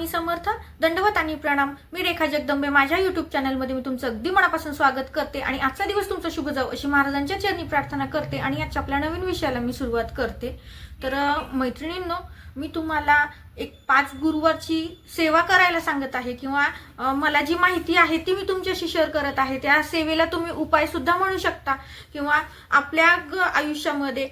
स्वामी समर्थ दंडवत आणि प्रणाम. मी रेखा जगदंबे माझ्या युट्यूब चॅनलमध्ये मी तुमचं अगदी मनापासून स्वागत करते आणि आजचा दिवस तुमचा शुभ जाऊ अशी महाराजांच्या चरणी प्रार्थना करते आणि आजच्या आपल्या नवीन विषयाला मी सुरुवात करते. तर मैत्रिणींनो मी तुम्हाला एक पाच गुरुवारची सेवा करायला सांगत आहे किंवा मला जी माहिती आहे ती मी तुमच्याशी शेअर करत आहे. त्या सेवेला तुम्ही उपाय सुद्धा म्हणू शकता किंवा आपल्या ग- आयुष्यामध्ये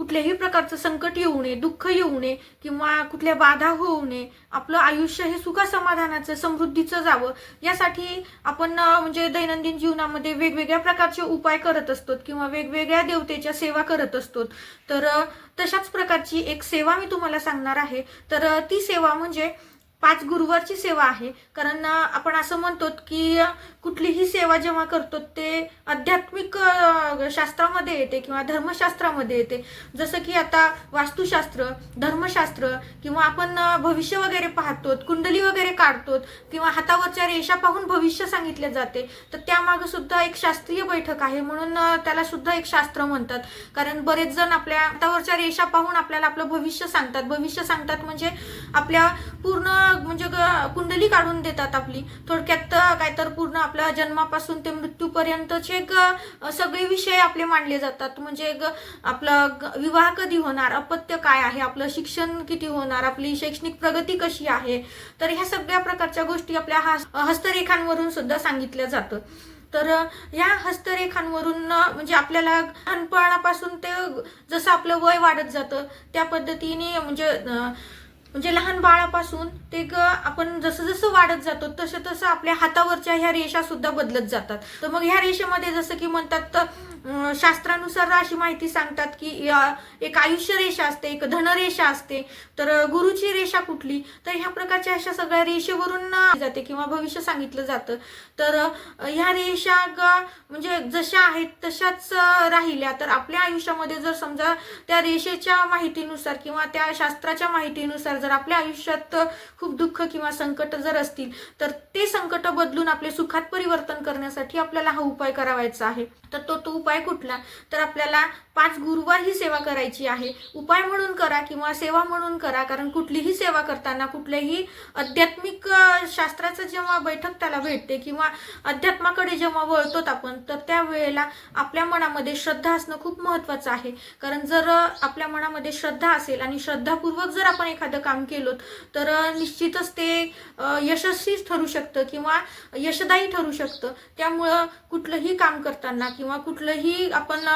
कुठल्याही प्रकारचं संकट येऊ नये दुःख येऊ नये किंवा कुठल्या बाधा होऊ नये आपलं आयुष्य हे सुख समाधानाचं समृद्धीचं जावं. यासाठी आपण म्हणजे दैनंदिन जीवनामध्ये वेगवेगळ्या प्रकारचे उपाय करत असतो किंवा वेगवेगळ्या देवतेच्या सेवा करत असतो. तर तशाच प्रकारची एक सेवा मी तुम्हाला सांगणार आहे. तर ती सेवा म्हणजे पाच गुरुवारची सेवा आहे. कारण आपण असं म्हणतो की कुठलीही सेवा जेव्हा करतो ते आध्यात्मिक शास्त्रामध्ये येते किंवा धर्मशास्त्रामध्ये येते. जसं की आता वास्तुशास्त्र धर्मशास्त्र किंवा आपण भविष्य वगैरे पाहतो कुंडली वगैरे काढतो किंवा हातावरच्या रेषा पाहून भविष्य सांगितले जाते तर त्यामागे सुद्धा एक शास्त्रीय बैठक आहे. म्हणून त्याला सुद्धा एक शास्त्र म्हणतात. कारण बरेच जण आपल्या हातावरच्या रेषा पाहून आपल्याला आपलं भविष्य सांगतात. भविष्य सांगतात म्हणजे आपल्या पूर्ण म्हणजे कुंडली काढून देतात आपली. थोडक्यात काय तर पूर्ण आपल्या जन्मापासून ते मृत्यूपर्यंतचे सगळे विषय आपले मांडले जातात. म्हणजे ग- आपलं विवाह कधी होणार? अपत्य काय आहे? आपलं शिक्षण किती होणार? आपली शैक्षणिक प्रगती कशी आहे? तर ह्या सगळ्या प्रकारच्या गोष्टी आपल्या हस्तरेखांवरून सुद्धा सांगितल्या जातं. तर या हस्तरेखांवरून म्हणजे आपल्याला लहानपणापासून ते जसं आपलं वय वाढत जातं त्या पद्धतीने म्हणजे म्हणजे लहान बाळापासून ते ग आपण जसं जसं वाढत जातो तसं तसं आपल्या हातावरच्या ह्या रेषा सुद्धा बदलत जातात. तर मग ह्या रेषेमध्ये जसं की म्हणतात तर शास्त्रानुसार अशी माहिती सांगतात की या- एक आयुष्य रेषा असते एक धनरेषा असते. तर गुरुची रेषा कुठली? तर ह्या प्रकारच्या अशा सगळ्या रेषेवरून जाते किंवा भविष्य सांगितलं जातं. तर ह्या रेषा ग- म्हणजे जशा आहेत तशाच राहिल्या. तर आपल्या आयुष्यामध्ये जर समजा त्या रेषेच्या माहितीनुसार किंवा त्या शास्त्राच्या माहितीनुसार जर आपल्या आयुष्यात खूप दुःख किंवा संकट जर असतील तर ते संकट बदलून आपले सुखात परिवर्तन करण्यासाठी आपल्याला हा उपाय करावायचा आहे. तर तो तो उपाय कुठला? तर आपल्याला पाच गुरुवार ही सेवा करायची आहे. उपाय म्हणून करा किंवा सेवा म्हणून करा कारण कुठलीही सेवा करताना कुठल्याही आध्यात्मिक शास्त्राचं जेव्हा बैठक त्याला भेटते किंवा अध्यात्माकडे जेव्हा वळतो आपण तर त्या वेळेला आपल्या मनामध्ये श्रद्धा असणं खूप महत्वाचं आहे. कारण जर आपल्या मनामध्ये श्रद्धा असेल आणि श्रद्धापूर्वक जर आपण एखादं काम केलं तर निश्चितच ते यशस्वी ठरू शकतं किंवा यशदायी ठरू शकतं. त्यामुळं कुठलंही काम करताना किंवा कुठलंही आपण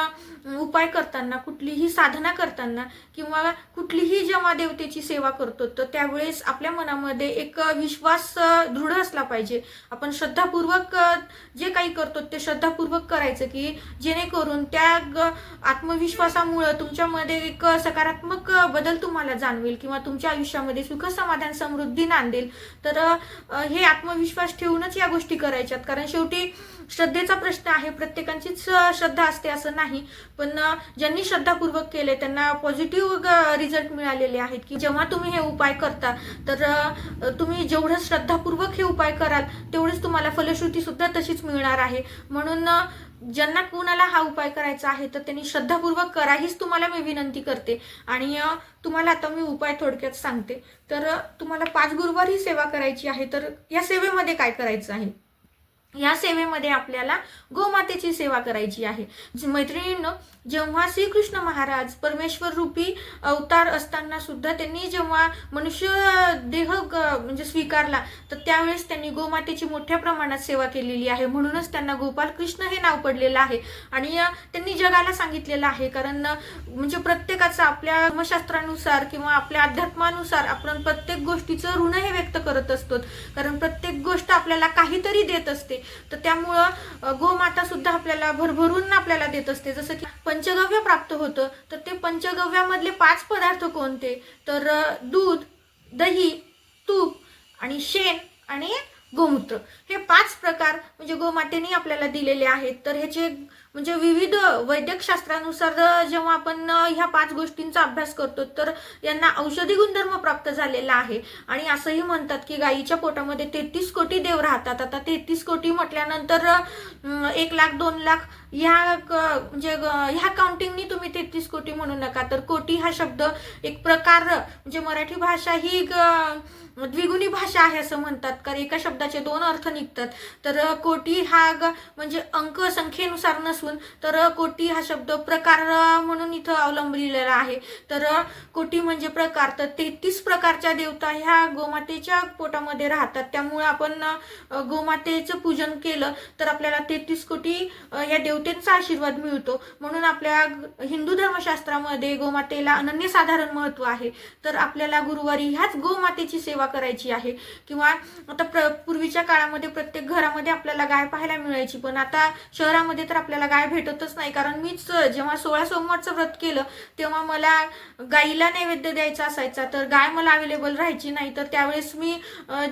उपाय उपाय करताना कुठलीही साधना करताना किंवा कुठलीही जेव्हा देवतेची सेवा करतो तर त्यावेळेस आपल्या मनामध्ये एक विश्वास दृढ असला पाहिजे. आपण श्रद्धापूर्वक जे काही करतो ते श्रद्धापूर्वक करायचं की जेणेकरून त्या आत्मविश्वासामुळं तुमच्यामध्ये एक सकारात्मक बदल तुम्हाला जाणवेल किंवा तुमच्या आयुष्यामध्ये सुख समाधान समृद्धी नांदेल. तर हे आत्मविश्वास ठेवूनच या गोष्टी करायच्यात. कारण शेवटी श्रद्धेचा प्रश्न आहे प्रत्येकांचीच श्रद्धा असते असं नाही. पण ज्यांनी श्रद्धापूर्वक केले त्यांना पॉझिटिव्ह रिझल्ट मिळालेले आहेत की जेव्हा तुम्ही हे उपाय करता तर तुम्ही जेवढं श्रद्धापूर्वक हे उपाय कराल तेवढीच तुम्हाला फलश्रुती सुद्धा तशीच मिळणार आहे. म्हणून ज्यांना कुणाला हा उपाय करायचा आहे तर त्यांनी श्रद्धापूर्वक करा हीच तुम्हाला मी विनंती करते. आणि तुम्हाला आता मी उपाय थोडक्यात सांगते. तर तुम्हाला पाच गुरुवार ही सेवा करायची आहे तर या सेवेमध्ये काय करायचं आहे? या सेवेमध्ये आपल्याला गोमातेची सेवा करायची आहे. मैत्रिणींनो जेव्हा श्रीकृष्ण महाराज परमेश्वर रूपी अवतार असताना सुद्धा त्यांनी जेव्हा मनुष्य देह ग- म्हणजे स्वीकारला तर त्यावेळेस त्यांनी गोमातेची मोठ्या प्रमाणात सेवा केलेली आहे. म्हणूनच त्यांना गोपाल कृष्ण हे नाव पडलेलं आहे. आणि त्यांनी जगाला सांगितलेलं आहे. कारण म्हणजे प्रत्येकाचं आपल्या धर्मशास्त्रानुसार किंवा आपल्या अध्यात्मानुसार आपण प्रत्येक गोष्टीचं ऋण हे व्यक्त करत असतो. कारण प्रत्येक गोष्ट आपल्याला काहीतरी देत असते. तर त्यामुळं गोमाता सुद्धा आपल्याला भरभरून आपल्याला देत असते. जसं की पंचगव्य प्राप्त होतं तर ते पंचगव्यामधले पाच पदार्थ कोणते? तर दूध दही तूप आणि शेण आणि गोमूत्र. हे पाच प्रकार म्हणजे गोमातेने आपल्याला दिलेले आहेत. तर ह्याचे म्हणजे विविध वैद्यकशास्त्रानुसार जेव्हा आपण ह्या पाच गोष्टींचा अभ्यास करतो तर यांना औषधी गुणधर्म प्राप्त झालेला आहे. आणि असंही म्हणतात की गायीच्या पोटामध्ये तेहतीस कोटी देव राहतात. आता तेहतीस कोटी म्हटल्यानंतर एक लाख दोन लाख ह्या क- म्हणजे ग- ह्या काउंटिंगनी तुम्ही तेहतीस कोटी म्हणू नका. तर कोटी हा शब्द एक प्रकार म्हणजे मराठी भाषा ही ग- द्विगुणी भाषा आहे असं म्हणतात. कारण एका शब्दाचे दोन अर्थ निघतात. तर कोटी हा ग- म्हणजे अंक संख्येनुसार असून तर कोटी हा शब्द प्रकार म्हणून इथं अवलंबलेला आहे. तर कोटी म्हणजे प्रकार तर तेहतीस प्रकारच्या देवता ह्या गोमातेच्या पोटामध्ये राहतात. त्यामुळे आपण गोमातेचं पूजन केलं तर आपल्याला तेहतीस कोटी या देवतेचा आशीर्वाद मिळतो. म्हणून आपल्या हिंदू धर्मशास्त्रामध्ये गोमातेला अनन्यसाधारण महत्त्व आहे. तर आपल्याला गुरुवारी ह्याच गोमातेची सेवा करायची आहे. किंवा आता प्र पूर्वीच्या काळामध्ये प्रत्येक घरामध्ये आपल्याला गाय पाहायला मिळायची पण आता शहरामध्ये तर आपल्याला गाय भेटतच नाही. कारण मीच जेव्हा सोळा सोमवारचं व्रत केलं तेव्हा मला गाईला नैवेद्य द्यायचा असायचा. तर गाय मला अवेलेबल राहायची नाही. तर त्यावेळेस मी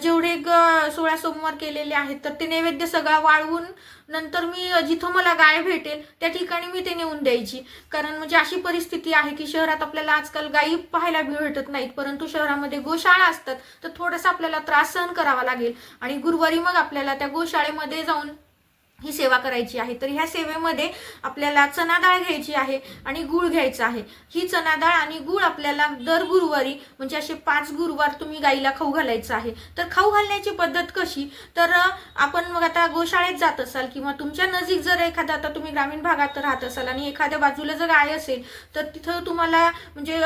जेवढे ग सोळा सोमवार केलेले आहेत तर ते नैवेद्य सगळा वाळवून नंतर मी जिथं मला गाय भेटेल त्या ठिकाणी मी ते नेऊन द्यायची. कारण म्हणजे अशी परिस्थिती आहे की शहरात आपल्याला आजकाल गायी पाहायला भेटत नाहीत. परंतु शहरामध्ये गोशाळा असतात तर थोडासा आपल्याला त्रास सहन करावा लागेल. आणि गुरुवारी मग आपल्याला त्या गोशाळेमध्ये जाऊन ही सेवा करायची आहे. तर ह्या सेवेमध्ये आपल्याला चना डाळ घ्यायची आहे आणि गूळ घ्यायचा आहे. ही चना डाळ आणि गूळ आपल्याला दर गुरुवारी म्हणजे असे पाच गुरुवार तुम्ही गाईला खाऊ घालायचं आहे. तर खाऊ घालण्याची पद्धत कशी? तर आपण मग आता गोशाळेत जात असाल किंवा तुमच्या नजीक जर एखादा आता तुम्ही ग्रामीण भागात राहत असाल आणि एखाद्या बाजूला जर गाय असेल तर तिथं तुम्हाला म्हणजे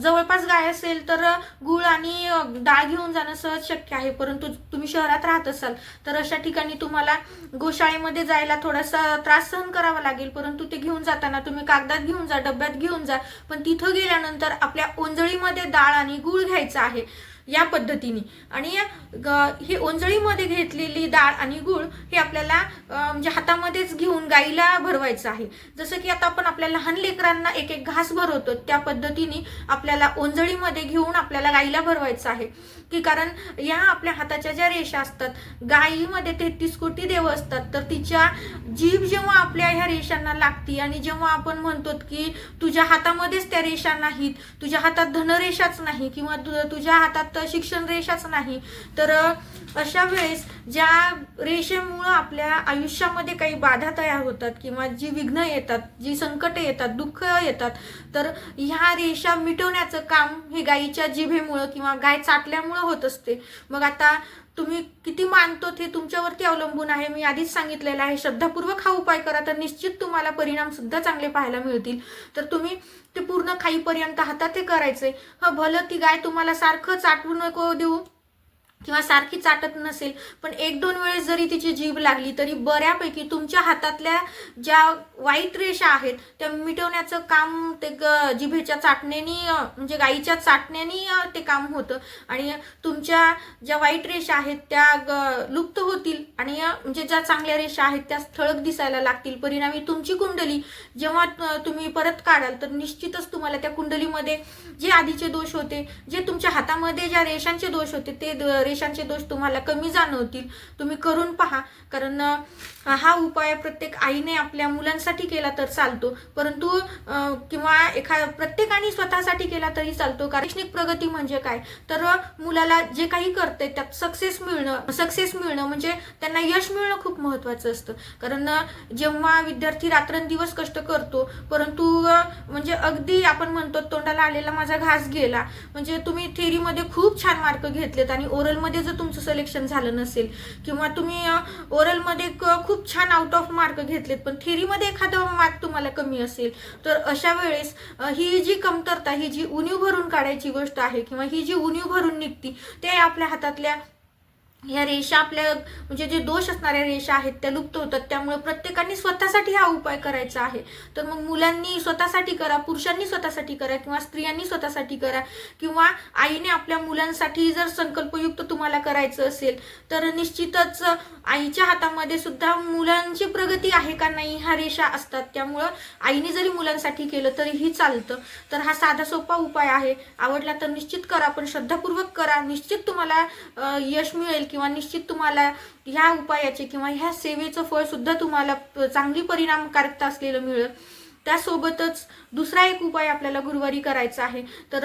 जवळपास गाय असेल तर गूळ आणि डाळ घेऊन जाणं सहज शक्य आहे. परंतु तुम्ही शहरात राहत असाल तर अशा ठिकाणी तुम्हाला गोशाळेमध्ये जायला थोडासा त्रास सहन करावा लागेल परंतु ते घेऊन जाताना तुम्ही कागदात घेऊन जा डब्यात घेऊन जा. पण तिथं गेल्यानंतर आपल्या ओंजळीमध्ये डाळ आणि गूळ घ्यायचा आहे. या पद्धतीने. आणि ग- ही ओंजळीमध्ये घेतलेली डाळ आणि गूळ हे आपल्याला म्हणजे हातामध्येच घेऊन गाईला भरवायचं आहे. जसं की आता आपण आपल्या लहान लेकरांना एक एक घास भरवतो त्या पद्धतीने आपल्याला ओंजळीमध्ये घेऊन आपल्याला गाईला भरवायचं आहे. की कारण या आपल्या हाताच्या ज्या रेषा असतात गायीमध्ये तेहतीस कोटी देव असतात तर तिच्या जीभ जेव्हा आपल्या ह्या रेषांना लागती आणि जेव्हा आपण म्हणतो की तुझ्या हातामध्येच त्या रेषा नाहीत तुझ्या हातात धनरेषाच नाही किंवा तुझ्या हातात शिक्षण रेषाच नाही तर अशा वेळेस ज्या रेषेमुळं आपल्या आयुष्यामध्ये काही बाधा तयार होतात किंवा जी विघ्न येतात जी संकटे येतात दुःख येतात तर ह्या रेषा मिटवण्याचं काम हे गायीच्या जिभेमुळं किंवा गाय चाटल्यामुळं होत असते. मग आता तुम्ही किती मानतो ते तुमच्यावरती अवलंबून आहे? मी आधीच सांगितलेलं आहे. श्रद्धापूर्वक हा उपाय करा तर निश्चित तुम्हाला परिणाम सुद्धा चांगले पाहायला मिळतील. तर तुम्ही ते पूर्ण खाईपर्यंत हातात ते करायचंय. हा भलं ती गाय तुम्हाला सारखं चाटवू नको देऊ. किंवा सारखी चाटत नसेल पण एक दोन वेळेस जरी तिची जीभ लागली तरी बऱ्यापैकी तुमच्या हातातल्या ज्या वाईट रेषा आहेत त्या मिटवण्याचं काम ते ग- जिभेच्या चाटण्यानी म्हणजे गाईच्या चाटण्यानी ते काम होतं. आणि तुमच्या ज्या वाईट रेषा आहेत त्या ग- लुप्त होतील. आणि म्हणजे ज्या चांगल्या रेषा आहेत त्या ठळक दिसायला लागतील. परिणामी तुमची कुंडली जेव्हा तुम्ही परत काढाल तर निश्चितच तुम्हाला त्या कुंडलीमध्ये जे आधीचे दोष होते जे तुमच्या हातामध्ये ज्या रेषांचे दोष होते ते द- दोष तुम्हाला कमी जाणवतील तुम्ही करून पहा. कारण हा उपाय प्रत्येक आईने आपल्या मुलांसाठी केला तर चालतो. परंतु किंवा एखा प्रत्येकाने स्वतःसाठी केला तरी चालतो. कारण शैक्षणिक प्रगती म्हणजे काय? तर मुलाला जे काही करते त्यात सक्सेस मिळणं सक्सेस मिळणं म्हणजे त्यांना यश मिळणं खूप महत्वाचं असतं. कारण जेव्हा विद्यार्थी रात्रंदिवस कष्ट करतो परंतु म्हणजे अगदी आपण म्हणतो तोंडाला आलेला माझा घास गेला. म्हणजे तुम्ही थेरीमध्ये खूप छान मार्क घेतलेत आणि ओरलमध्ये जर तुमचं सिलेक्शन झालं नसेल किंवा तुम्ही ओरलमध्ये खूप छान आउट ऑफ मार्क घेतलेत पण थेरीमध्ये एखादा मार्क तुम्हाला कमी असेल तर अशा वेळेस ही जी कमतरता ही जी उणीव भरून काढायची गोष्ट आहे किंवा ही जी उणीव भरून निघती ते आपल्या हातातल्या ह्या रेषा आपल्या म्हणजे जे दोष असणाऱ्या रेषा आहेत त्या लुप्त होतात. त्यामुळे प्रत्येकाने स्वतःसाठी हा उपाय करायचा आहे. तर मग मुलांनी स्वतःसाठी करा पुरुषांनी स्वतःसाठी करा किंवा स्त्रियांनी स्वतःसाठी करा किंवा आईने आपल्या मुलांसाठी जर संकल्पयुक्त तुम्हाला करायचं असेल तर निश्चितच आईच्या हातामध्ये सुद्धा मुलांची प्रगती आहे का नाही ह्या रेषा असतात. त्यामुळं आईने जरी मुलांसाठी केलं तरीही चालतं. तर हा साधा सोपा उपाय आहे. आवडला तर निश्चित करा पण श्रद्धापूर्वक करा. निश्चित तुम्हाला यश मिळेल किंवा निश्चित तुम्हाला ह्या उपायाचे किंवा ह्या सेवेचं फळ सुद्धा तुम्हाला चांगली परिणामकारकता असलेलं मिळेल. त्यासोबतच दुसरा एक उपाय आपल्याला गुरुवारी करायचा आहे. तर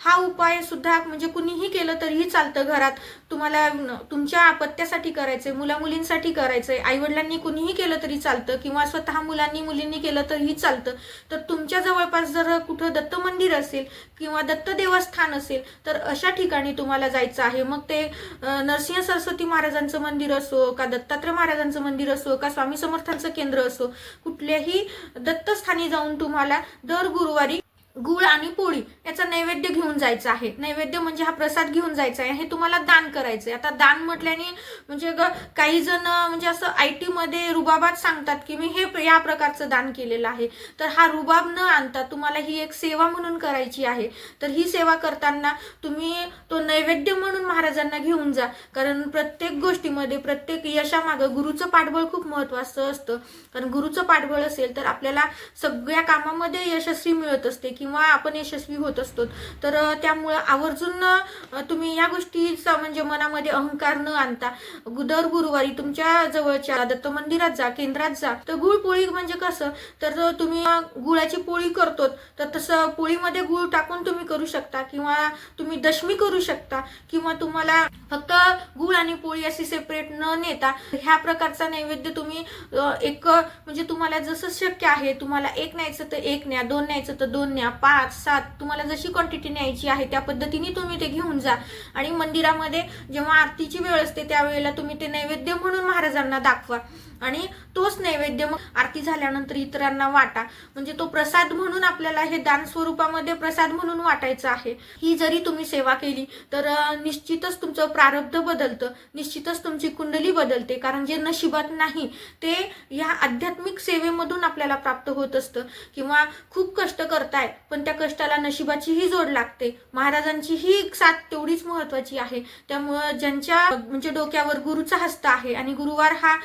हा उपाय सुद्धा म्हणजे कुणीही केलं तरीही चालतं घरात. तुम्हाला तुमच्या अपत्यासाठी करायचंय मुला मुलींसाठी करायचंय आईवडिलांनी कुणीही केलं तरी चालतं किंवा स्वतः मुलांनी मुलींनी केलं तरीही चालतं. तर तुमच्या जवळपास जर कुठं दत्त मंदिर असेल किंवा दत्त देवस्थान असेल तर अशा ठिकाणी तुम्हाला जायचं आहे. मग ते नरसिंह सरस्वती महाराजांचं मंदिर असो का दत्तात्रय महाराजांचं मंदिर असो का स्वामी समर्थांचं केंद्र असो कुठल्याही दत्तस्थानी जाऊन तुम्हाला दर गुरुवारी गुळ आणि पोळी याचा नैवेद्य घेऊन जायचा आहे. नैवेद्य म्हणजे हा प्रसाद घेऊन जायचा आहे. हे तुम्हाला दान करायचं आहे आता दान म्हटल्याने म्हणजे ग- काही जण म्हणजे असं आयमध्ये रुबाबात सांगतात की मी हे या प्रकारचं दान केलेलं आहे. तर हा रुबाब न आणता तुम्हाला ही एक सेवा म्हणून करायची आहे. तर ही सेवा करताना तुम्ही तो नैवेद्य म्हणून महाराजांना घेऊन जा. कारण प्रत्येक गोष्टीमध्ये प्रत्येक यशामागं गुरुचं पाठबळ खूप महत्वाचं असतं. कारण गुरुचं पाठबळ असेल तर आपल्याला सगळ्या कामामध्ये यशस्वी मिळत असते किंवा आपण यशस्वी होत असतो. तर त्यामुळं आवर्जून तुम्ही या गोष्टीचा म्हणजे मनामध्ये अहंकार न आणता दर गुरुवारी तुमच्या जवळच्या दत्त मंदिरात जा केंद्रात जा. तर गुळ पोळी म्हणजे कसं? तर तुम्ही गुळाची पोळी करतो. तर तसं पोळीमध्ये गुळ टाकून तुम्ही करू शकता किंवा तुम्ही दशमी करू शकता किंवा तुम्हाला फक्त गुळ आणि पोळी अशी सेपरेट न नेता ह्या प्रकारचा नैवेद्य तुम्ही एक म्हणजे तुम्हाला जसं शक्य आहे तुम्हाला एक न्यायचं तर एक न्या दोन न्यायचं तर दोन न्या पाच सात तुम्हाला जशी क्वांटिटी न्यायची आहे त्या पद्धतीने तुम्ही ते घेऊन जा. आणि मंदिरामध्ये जेव्हा आरतीची वेळ असते त्यावेळेला तुम्ही ते नैवेद्य म्हणून महाराजांना दाखवा. आणि तोच नैवेद्य मग आरती झाल्यानंतर इतरांना वाटा. म्हणजे तो प्रसाद म्हणून आपल्याला हे दान स्वरूपामध्ये प्रसाद म्हणून वाटायचं आहे. ही जरी तुम्ही सेवा केली तर निश्चित निश्चितच तुमचं प्रारब्ध बदलतं निश्चितच तुमची कुंडली बदलते कारण जे नशिबात नाही ते ह्या आध्यात्मिक सेवेमधून आपल्याला प्राप्त होत असतं. किंवा खूप कष्ट करताय पण त्या कष्टाला नशिबाचीही जोड लागते. महाराजांची ही साथ तेवढीच महत्वाची आहे. त्यामुळं ज्यांच्या म्हणजे डोक्यावर गुरुचा हस्त आहे आणि गुरुवार हा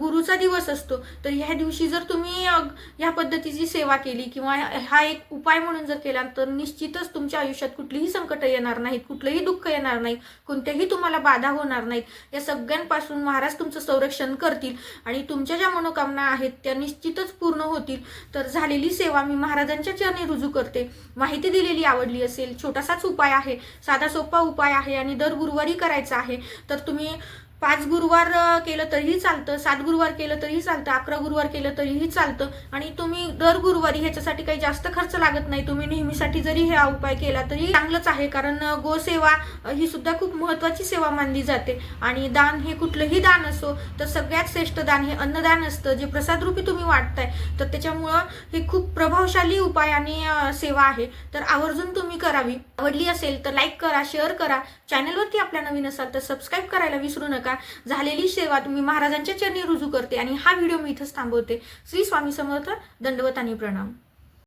गुरुचा दिवस असतो तर ह्या दिवशी जर तुम्ही ह्या पद्धतीची सेवा केली किंवा हा एक उपाय म्हणून जर केला तर निश्चितच तुमच्या आयुष्यात कुठलीही संकट येणार नाहीत कुठलंही दुःख येणार नाही कोणत्याही तुम्हाला बाधा होणार नाहीत. या सगळ्यांपासून महाराज तुमचं संरक्षण करतील आणि तुमच्या ज्या मनोकामना आहेत त्या निश्चितच पूर्ण होतील. तर झालेली सेवा मी महाराजांच्या चरणी रुजू करते. माहिती दिलेली आवडली असेल छोटासाच उपाय आहे. साधा सोपा उपाय आहे आणि दर गुरुवारी करायचा आहे. तर तुम्ही पाच गुरुवार केलं तरीही चालतं सात गुरुवार केलं तरीही चालतं अकरा गुरुवार केलं तरीही चालतं आणि तुम्ही दर गुरुवारी ह्याच्यासाठी काही जास्त खर्च लागत नाही. तुम्ही नेहमीसाठी जरी हा उपाय केला तरी चांगलंच आहे कारण गोसेवा ही सुद्धा खूप महत्वाची सेवा मानली जाते. आणि दान हे कुठलंही दान असो तर सगळ्यात श्रेष्ठ दान हे अन्नदान असतं. जे प्रसादरूपी तुम्ही वाटताय तर त्याच्यामुळं हे खूप प्रभावशाली उपाय आणि सेवा आहे. तर आवर्जून तुम्ही करावी. आवडली असेल तर लाईक करा शेअर करा. चॅनलवरती आपल्या नवीन असाल तर सबस्क्राईब करायला विसरू नका. झालेली सेवा तुम्ही महाराजांच्या चरणी रुजू करते आणि हा व्हिडिओ मी इथंच थांबवते. श्री स्वामी समर्थ दंडवत आणि प्रणाम.